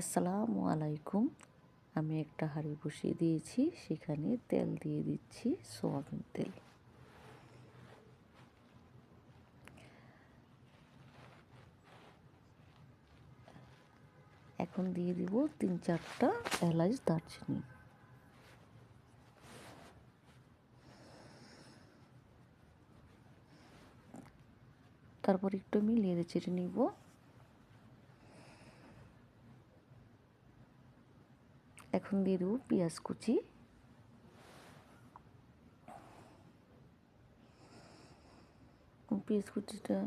আসসালামু আলাইকুম। আমি একটা হাঁড়ি বসিয়ে দিয়েছি, সেখানে তেল দিয়ে দিচ্ছি, সোয়াবিন তেল। এখন দিয়ে দিব তিন চারটা এলাচ দারচিনি। তারপর একটু আমি লেড়ে চেড়ে নিব। এখন দিয়ে দেবো পেঁয়াজ কুচি। পেঁয়াজ কুচিটা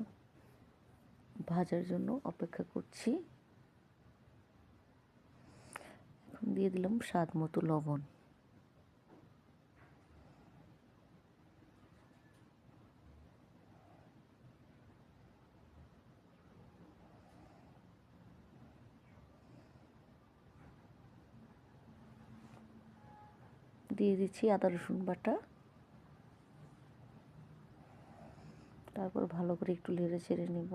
ভাজার জন্য অপেক্ষা করছি। এখন দিয়ে দিলাম স্বাদ মতো লবণ। দিয়ে দিচ্ছি আদা, রসুন বাটা। তারপর ভালো করে একটু লেড়ে ছেড়ে নিব।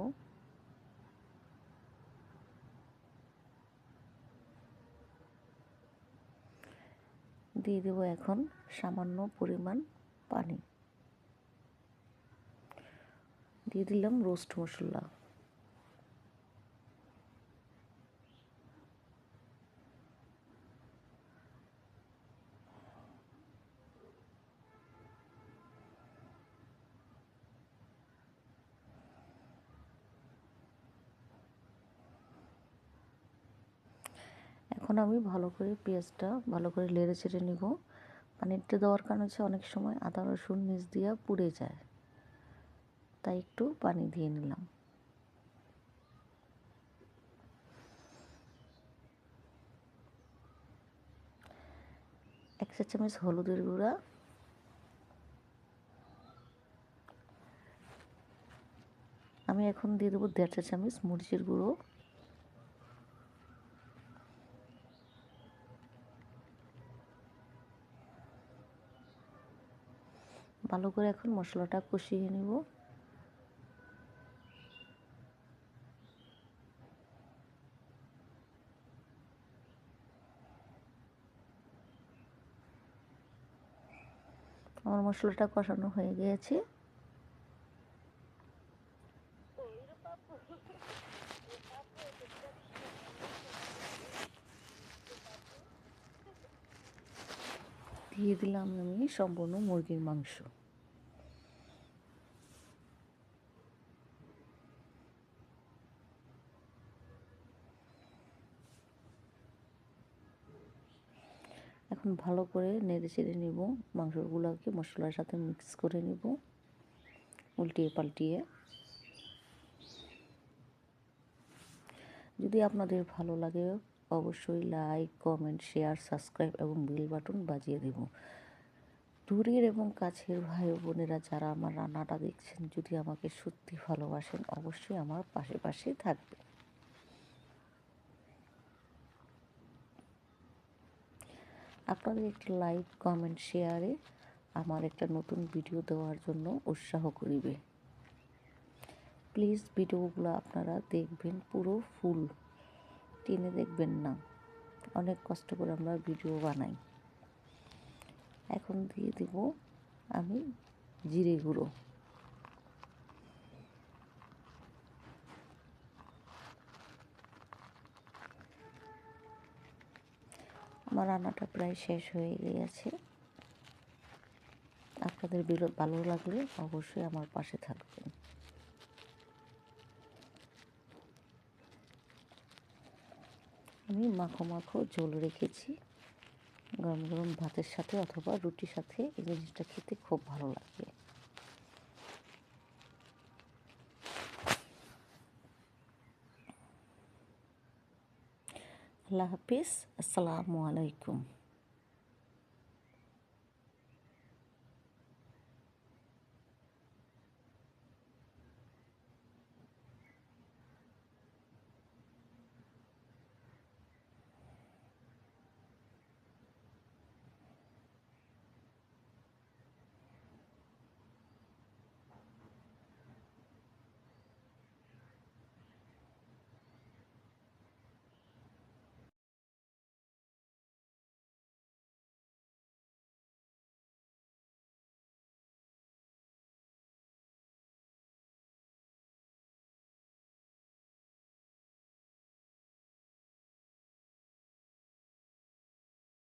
দিয়ে দেবো এখন সামান্য পরিমাণ পানি। দিয়ে দিলাম রোস্ট মশলা। এখন আমি ভালো করে পেঁয়াজটা ভালো করে লেড়ে ছেড়ে নিব। পানিটা দেওয়ার কারণে হচ্ছে অনেক সময় আদা রসুন নিচ দিয়ে পুড়ে যায়। তাই একটু পানি দিয়ে নিলাম। এক চা চামচ হলুদের গুঁড়া। আমি এখন দিয়ে দেবো দেড় চা চামচ মরিচের গুঁড়ো। ভালো করে এখন মশলাটা কষিয়ে নেব। আমার মশলাটা কষানো হয়ে গিয়েছে। দিয়ে দিলাম আমি সম্পূর্ণ মুরগির মাংস। এখন ভালো করে নেড়ে চেড়ে নিব, মাংসগুলোকে মশলার সাথে মিক্স করে নিব, উল্টিয়ে পাল্টিয়ে। যদি আপনাদের ভালো লাগে অবশ্যই লাইক কমেন্ট শেয়ার সাবস্ক্রাইব এবং বেল বাটন বাজিয়ে দেব। দূরের এবং কাছের ভাই বোনেরা যারা আমার রান্নাটা দেখছেন, যদি আমাকে সত্যি ভালোবাসেন, অবশ্যই আমার পাশে পাশে থাকবে। আপনাদের একটি লাইক কমেন্ট শেয়ারে আমার একটা নতুন ভিডিও দেওয়ার জন্য উৎসাহ করিবে। প্লিজ ভিডিওগুলো আপনারা দেখবেন পুরো ফুল টেনে দেখবেন না। অনেক কষ্ট করে আমরা ভিডিও বানাই। এখন দিয়ে দেব আমি জিরে গুঁড়ো। আমার রান্নাটা প্রায় শেষ হয়ে গিয়েছে। আপনাদের ভালো লাগলে অবশ্যই আমার পাশে থাকবেন। আমি মাখো মাখো ঝোল রেখেছি। গরম গরম ভাতের সাথে অথবা রুটির সাথে এই জিনিসটা খেতে খুব ভালো লাগে। আল্লাহ হাফিজ, আসসালামু আলাইকুম।